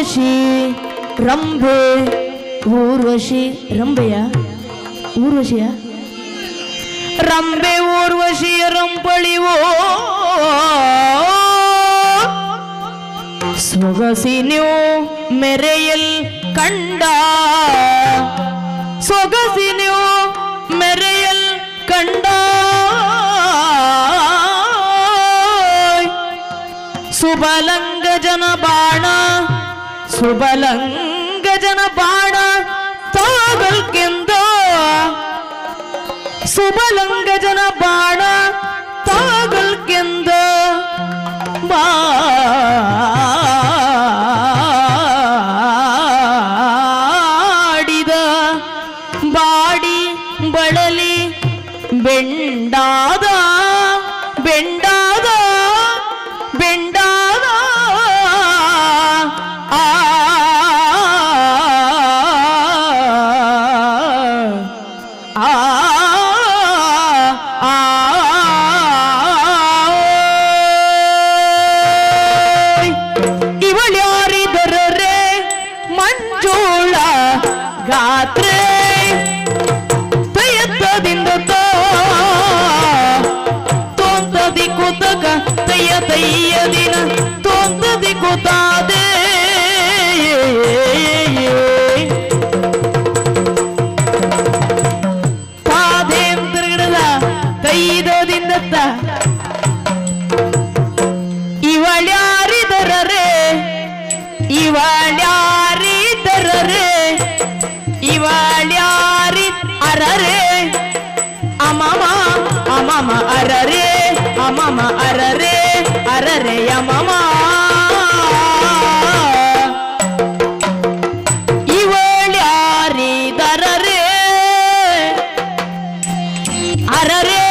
ಊರ್ವಶಿ ರಂಬೆ ಊರ್ವಶಿ ರಂಬೆಯ ಊರ್ವಶಿಯ? ರಂಬೆ ಊರ್ವಶಿಯ, ರಂಪಳಿವೋ? ಸೊಗಸಿನ್ಯೂ ಮೆರೆಯಲ್ ಕಂಡ? ಸೊಗಸಿನ್ಯೂ ಮೆರೆಯಲ್ ಕಂಡ? ಸುಬಲಂಗ ಜನ ಬಾಣ ಸುಬಲಂಗ ಜನ ಬಾಣ ಇವಳ್ಯಾರಿದರರೆ ಇವಳ್ಯಾರಿ ಅರರೆ ಅಮಮ ಅಮಮ ಅರರೆ ಅಮಮ ಅರರೆ ಅರರೆ ಅಮಮ ಇವಳ್ಯಾರಿದರರೆ ಅರರೆ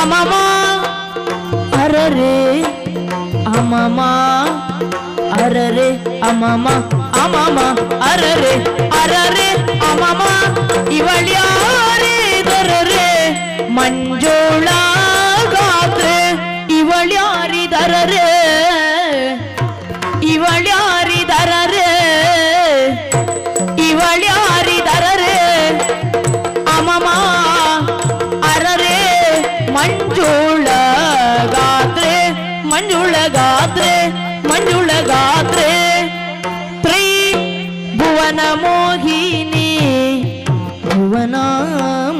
ಅಮಮ ಅರರೆ ಅಮಮ அரரே அம்மாமா ஆமாமா அரரே அரரே அம்மாமா. இவள் யாரே தரரே மஞ்சோளா காத்து. இவள் யாரி தரரே இவள் யாரி தரரே இவள் யாரி தரரே. அம்மாமா அரரே மஞ்சோள காத்து. जगात्रे त्रि भुवन मोहिनी भुवन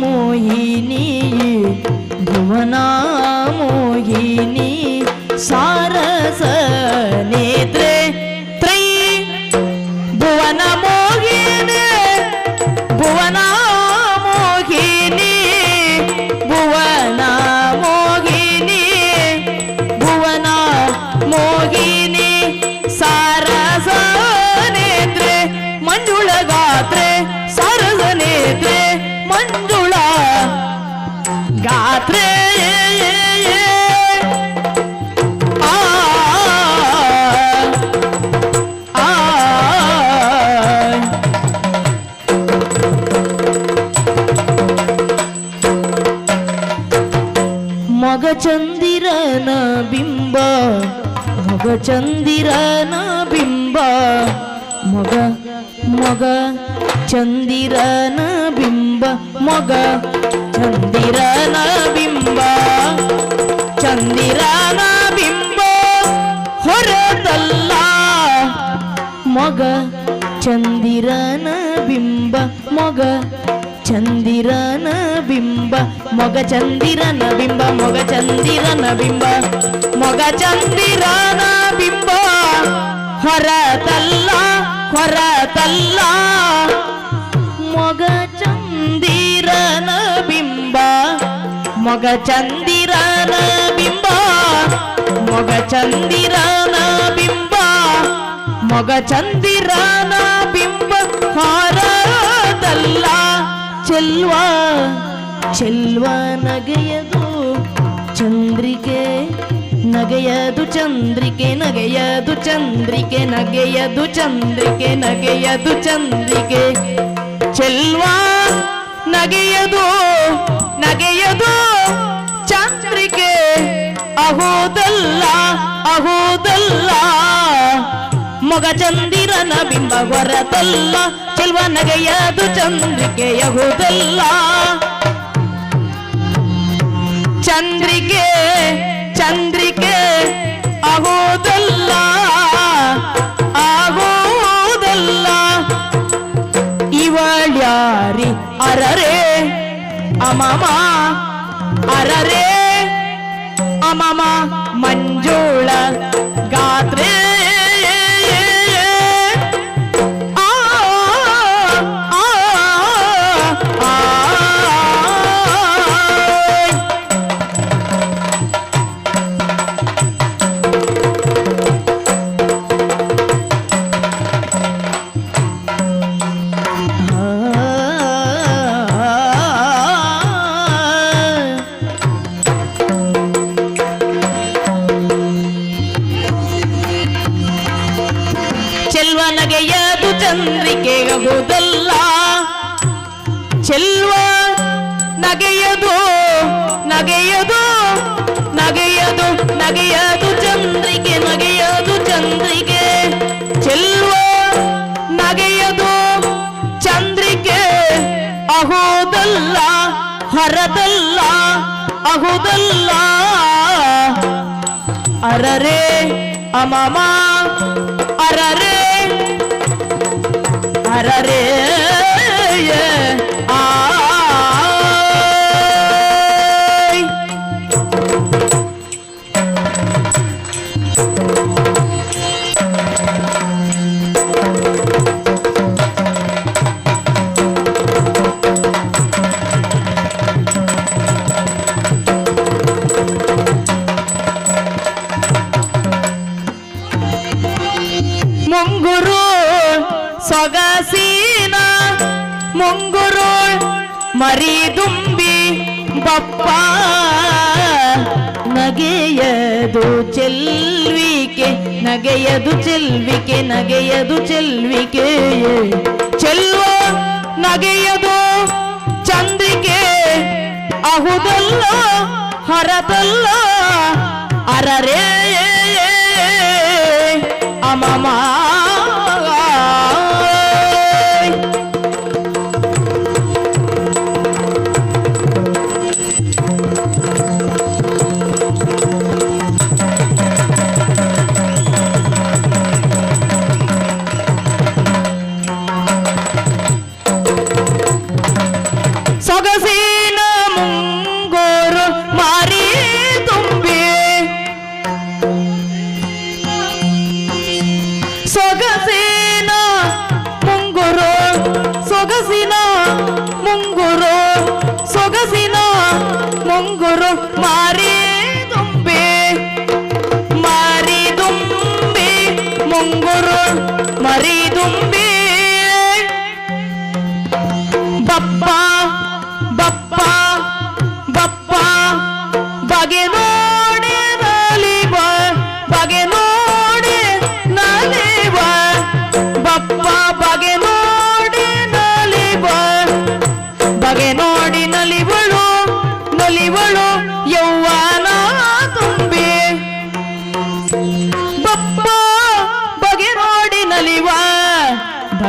मोहिनी भुवन मोहिनी सारसने ಗಾತ್ರೆ ಆ ಆ ಮಗ ಚಂದಿರನ ಬಿಂಬ ಮಗ ಚಂದಿರನ ಬಿಂಬ ಮಗ ಮಗ ಚಂದಿರನ ಬಿಂಬ ಮಗ ಚಂದಿರನ ಬಿಂಬ ಚಂದಿರನ ಬಿಂಬ ಹೊರತಲ್ಲ. ಮಗ ಚಂದಿರನ ಬಿಂಬ, ಮೊಗ ಚಂದಿರನ ಬಿಂಬ, ಮೊಗ ಚಂದಿರನ ಬಿಂಬ, ಮೊಗ ಚಂದಿರನ ಬಿಂಬ, ಮೊಗ ಚಂದಿರನ ಬಿಂಬ ಹೊರತಲ್ಲ ಹೊರತಲ್ಲ. ಮೊಗ ಚಂದಿರನ ಬಿಂಬ. ಮೊಗ ಚಂದಿರನ ಬಿಂಬ. ಮೊಗ ಚಂದಿರನ ಬಿಂಬ ಹಾರದಲ್ಲ. ಚೆಲ್ವ ಚೆಲ್ವ ನಗೆಯದು ಚಂದ್ರಿಕೆ ನಗೆಯದು ಚಂದ್ರಿಕೆ ನಗೆಯದು ಚಂದ್ರಿಕೆ ನಗೆಯದು ಚಂದ್ರಿಕೆ ನಗೆಯದು ಚಂದ್ರಿಕೆ. ಚೆಲ್ವ ನಗೆಯದು ನಗೆಯದು ಚಂದ್ರಿಕೆ. ಅಹೋದಲ್ಲ ಅಹೋದಲ್ಲ. ಮೊಗ ಚಂದಿರನ ಬಿಂಬ ಹೊರತಲ್ಲ, ಚೆಲ್ವ ನಗೆಯದು ಚಂದ್ರಿಕೆ ಅಹೋದಲ್ಲ. ಚಂದ್ರಿಕೆ ಚಂದ್ರಿಕೆ ಅಹೋದಲ್ಲ ಆಗೋದಲ್ಲ ಇವಳ್ಯಾರಿ அரரே அமாமா அரரே. அமாமா மஞ்சுள காத்ரே. ನಗೆಯದು ನಗೆಯದು ಚಂದ್ರಿಕೆ ನಗೆಯದು ಚಂದ್ರಿಕೆ. ಚೆಲ್ವ, ನಗೆಯದು ಚಂದ್ರಿಕೆ. ಅಹೋದಲ್ಲ, ಹರದಲ್ಲ, ಅಹುದಲ್ಲ. ಅರರೆ, ಅಮಮ, ಅರರೆ ಅರರೆ ಸೊಗಸೀನ ಮುಂಗುರು ಮರಿದುಂಬಿ ಬಪ್ಪ. ನಗೆಯದು ಚೆಲ್ವಿಕೆ ನಗೆಯದು ಚೆಲ್ವಿಕೆ ನಗೆಯದು ಚೆಲ್ವಿಕೆ. ಚೆಲ್ವ ನಗೆಯದು ಚಂದ್ರಿಕೆ, ಅಹುದಲ್ಲ ಹರದಲ್ಲ ಅರರೇ. ಅಮಮ ಬಪ್ಪ ಬಪ್ಪ ಬಪ್ಪ ಬಗೆ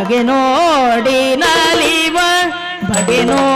ಬಗೆ ನೋಡಿ ನಲಿವ ಬಗೆ ನೋಡಿ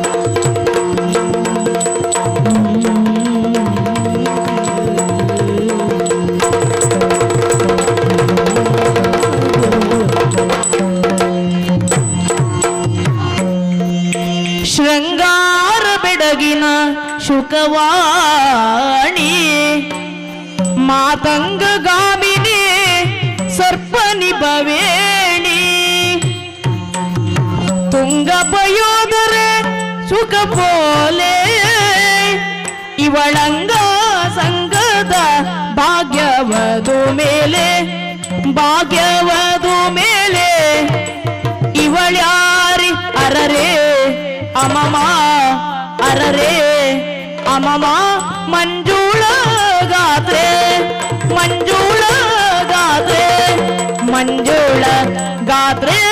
ಮಾತಂಗ ಗಾಮಿನಿ ಸರ್ಪನಿ ಭವೇಣಿ ತುಂಗ ಪಯೋದರೆ ಸುಖ ಪೋಲೆ ಇವಳಂಗ ಸಂಗದ ಭಾಗ್ಯವದು ಮೇಲೆ ಭಾಗ್ಯವದು ಮೇಲೆ ಇವಳ್ಯಾರಿ ಅರರೆ ಅಮಮ ಅರರೆ ಅಮಮ गाते मंजुळ गाते मंजुळ गात्रे.